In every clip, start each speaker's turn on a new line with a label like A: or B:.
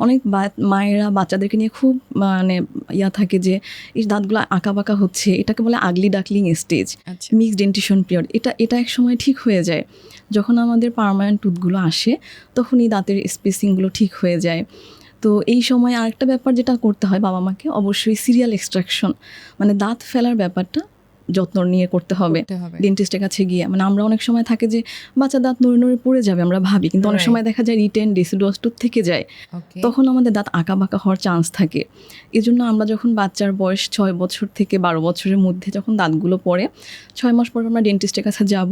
A: অনেক মায়েরা বাচ্চাদেরকে নিয়ে খুব মানে ইয়া থাকে যে এই দাঁতগুলো আঁকা বাঁকা হচ্ছে এটাকে বলে আগলি ডাকলিং স্টেজ
B: আচ্ছা।
A: মিক্স ডেন্টিশন পিরিয়ড এটা এটা এক সময় ঠিক হয়ে যায়। যখন আমাদের পার্মানেন্ট টুথগুলো আসে তখন এই দাঁতের স্পেসিংগুলো ঠিক হয়ে যায়। তো এই সময় আরেকটা ব্যাপার যেটা করতে হয় বাবা মাকে অবশ্যই সিরিয়াল এক্সট্রাকশন মানে দাঁত ফেলার ব্যাপারটা যত্ন নিয়ে করতে হবে। ডেন্টিস্টের কাছে গিয়ে। মানে আমরা অনেক সময় থাকে যে বাচ্চা দাঁত নড়ে নড়ে পড়ে যাবে আমরা ভাবি কিন্তু অনেক সময় দেখা যায় রিটেন ডেসিডুয়াস টুথ থেকে যায়। তখন আমাদের দাঁত আঁকা বাঁকা হওয়ার চান্স থাকে। এই জন্য আমরা যখন বাচ্চার বয়স ছয় বছর থেকে বারো বছরের মধ্যে যখন দাঁতগুলো পড়ে ছয় মাস পর আমরা ডেন্টিস্টের কাছে যাব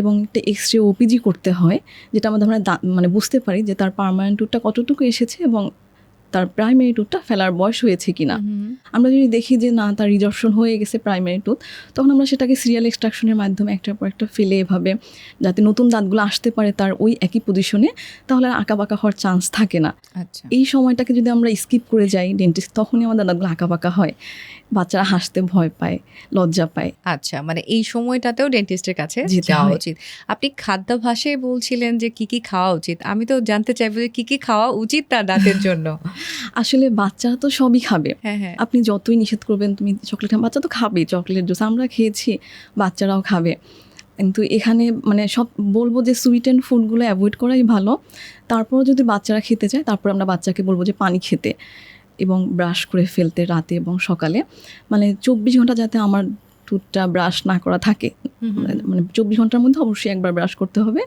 A: এবং একটা এক্স রে ওপিজি করতে হয় যেটা আমাদের আমরা দাঁত মানে বুঝতে পারি যে তার পারমানেন্ট টুটটা কতটুকু এসেছে এবং তার প্রাইমারি টুথটা ফেলার বয়স হয়েছে কিনা। আমরা যদি দেখি যে না তার রিজর্পশন হয়ে গেছে প্রাইমারি টুথ তখন আমরা সেটাকে সিরিয়াল এক্সট্রাকশনের মাধ্যমে একটার পর একটা ফেলে এভাবে যাতে নতুন দাঁতগুলো আসতে পারে তার ওই একই পজিশনে তাহলে আঁকা বাঁকা হওয়ার চান্স থাকে না।
B: আচ্ছা।
A: এই সময়টাকে যদি আমরা স্কিপ করে যাই ডেন্টিস্ট তখনই আমাদের দাঁতগুলো আঁকা বাঁকা হয়। বাচ্চারা হাসতে ভয় পায় লজ্জা পায়।
B: আচ্ছা মানে এই সময়টাতেও ডেন্টিস্টের কাছে যাওয়া উচিত। আপনি খাদ্যাভাসে বলছিলেন যে কি কি খাওয়া উচিত আমি তো জানতে চাইব যে কি কি খাওয়া উচিত তার দাঁতের জন্য।
A: আসলে বাচ্চারা তো সবই খাবে।
B: হ্যাঁ হ্যাঁ।
A: আপনি যতই নিষেধ করবেন তুমি চকলেট বাচ্চা তো খাবেই চকলেট জুস আমরা খেয়েছি বাচ্চারাও খাবে। কিন্তু এখানে মানে সব বলব যে সুইট অ্যান্ড ফুডগুলো অ্যাভয়েড করাই ভালো। তারপর যদি বাচ্চারা খেতে চায় তারপর আমরা বাচ্চাকে বলব যে পানি খেতে এবং ব্রাশ করে ফেলতে রাতে এবং সকালে। মানে চব্বিশ ঘণ্টা যাতে আমার টুথটা ব্রাশ না করা থাকে। মানে- মানে চব্বিশ ঘণ্টার মধ্যে অবশ্যই একবার ব্রাশ করতে হবে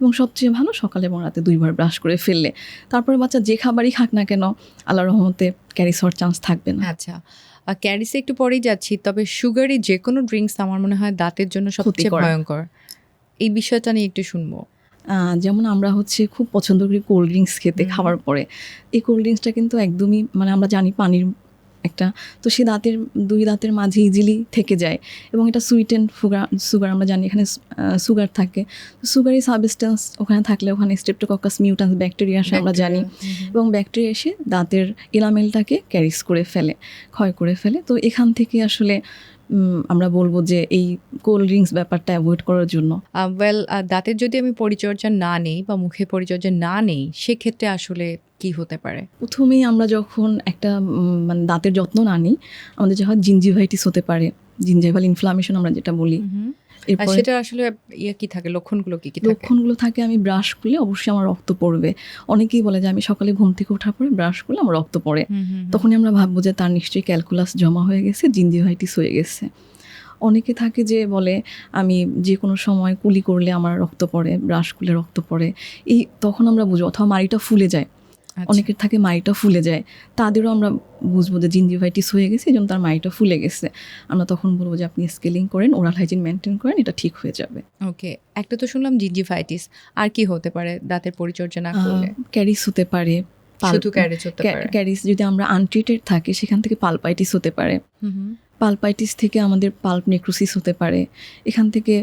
A: এবং সবচেয়ে ভালো সকালে এবং রাতে দুইবার ব্রাশ করে ফেললে। তারপরে বাচ্চা যে খাবারই খাক না কেন আল্লাহ রহমতে ক্যারিস হওয়ার চান্স থাকবে না।
B: আচ্ছা আর ক্যারিসে একটু পরেই যাচ্ছি তবে সুগারি যে কোনো ড্রিঙ্কস আমার মনে হয় দাঁতের জন্য সবচেয়ে। ভয়ঙ্কর। এই বিষয়টা নিয়ে একটু শুনব।
A: যেমন আমরা হচ্ছে খুব পছন্দ করি কোল্ড ড্রিঙ্কস খেতে খাওয়ার পরে। এই কোল্ড ড্রিঙ্কসটা কিন্তু একদমই মানে আমরা জানি পানির একটা তো সে দাঁতের দুই দাঁতের মাঝে ইজিলি থেকে যায়। এবং এটা সুইট অ্যান্ড সুগার সুগার আমরা জানি এখানে সুগার থাকে। সুগারি সাবস্টেন্স ওখানে থাকলে ওখানে স্টেপটোকক্কাস মিউটান্স ব্যাকটেরিয়া আসে আমরা জানি। এবং ব্যাকটেরিয়া এসে দাঁতের এলামেলটাকে ক্যারিস করে ফেলে ক্ষয় করে ফেলে। তো এখান থেকে আসলে আমরা বলব যে এই কোল্ড ড্রিঙ্কস ব্যাপারটা অ্যাভয়েড করার জন্য।
B: ওয়েল দাঁতের যদি আমি পরিচর্যা না নেই বা মুখে পরিচর্যা না নেই সেক্ষেত্রে আসলে কি হতে পারে?
A: প্রথমেই আমরা যখন একটা মানে দাঁতের যত্ন না নিই আমাদের যখন জিঞ্জিভাইটিস হতে পারে জিঞ্জিভাল ইনফ্লামেশন আমরা যেটা বলি।
B: সেটা আসলে ইয়ে কি থাকে? লক্ষণগুলো কি কি থাকে?
A: লক্ষণগুলো থাকে আমি ব্রাশ করলে অবশ্যই আমার রক্ত পড়বে। অনেকেই বলে যে আমি সকালে ঘুম থেকে ওঠার পরে ব্রাশ করলে আমার রক্ত পড়ে। তখনই আমরা ভাববো যে তার নিশ্চয়ই ক্যালকুলাস জমা হয়ে গেছে জিঞ্জিভাইটিস হয়ে গেছে। অনেকে থাকে যে বলে আমি যে কোনো সময় কুলি করলে আমার রক্ত পড়ে ব্রাশ করলে রক্ত পড়ে। এই তখন আমরা বুঝব অথবা মাড়িটা ফুলে যায়। অনেকের থাকে মাড়িটা ফুলে যায়। তাদেরও আমরা বুঝব যে জিঞ্জিভাইটিস হয়ে গেছে এই জন্য তার মাড়িটা ফুলে গেছে। আমরা তখন বলব যে আপনি স্কেলিং করেন ওরাল হাইজিন মেনটেন করেন এটা ঠিক হয়ে যাবে।
B: ওকে একটা তো শুনলাম জিঞ্জিভাইটিস আর কি হতে পারে দাঁতের পরিচর্যা না করলে?
A: ক্যারিস হতে পারে ক্যারিস যদি আমরা আনট্রিটেড থাকে সেখান থেকে পালপাইটিস হতে পারে। পালপাইটিস থেকে আমাদের পাল্প নেক্রোসিস হতে পারে। এখান থেকে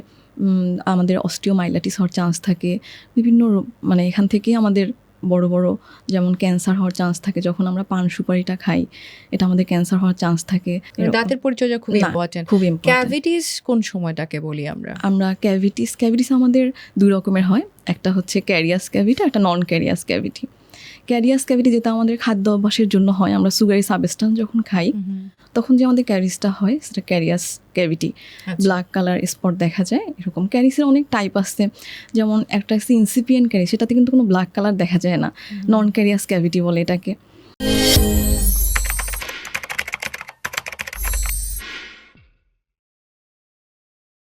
A: আমাদের অস্টিওমাইলাইটিস হওয়ার চান্স থাকে। বিভিন্ন মানে এখান থেকেই আমাদের বড় বড় যেমন ক্যান্সার হওয়ার চান্স থাকে যখন আমরা পান সুপারিটা খাই এটা আমাদের ক্যান্সার হওয়ার চান্স থাকে।
B: দাঁতের পরিচর্যা খুব ইম্পর্টেন্ট
A: খুব
B: ক্যাভিটিস কোন সময়টাকে বলি আমরা?
A: আমরা ক্যাভিটিস ক্যাভিটিস আমাদের দুই রকমের হয়। একটা হচ্ছে ক্যারিয়াস ক্যাভিটি একটা non carious cavity carious cavity যেটা আমাদের খাদ্য অভ্যাসের জন্য হয় আমরা সুগারি সাবস্টান যখন খাই তখন যে আমাদের ক্যারিসটা হয় সেটা ক্যারিয়াস ক্যাভিটি
B: আচ্ছা।
A: ব্ল্যাক কালার স্পট দেখা যায় এরকম ক্যারিসের অনেক টাইপ আছে। যেমন একটা আছে ইনসিপিয়েন্ট ক্যারিস সেটাতে কিন্তু কোনো ব্ল্যাক কালার দেখা যায় না। নন ক্যারিয়াস ক্যাভিটি বলে এটাকে।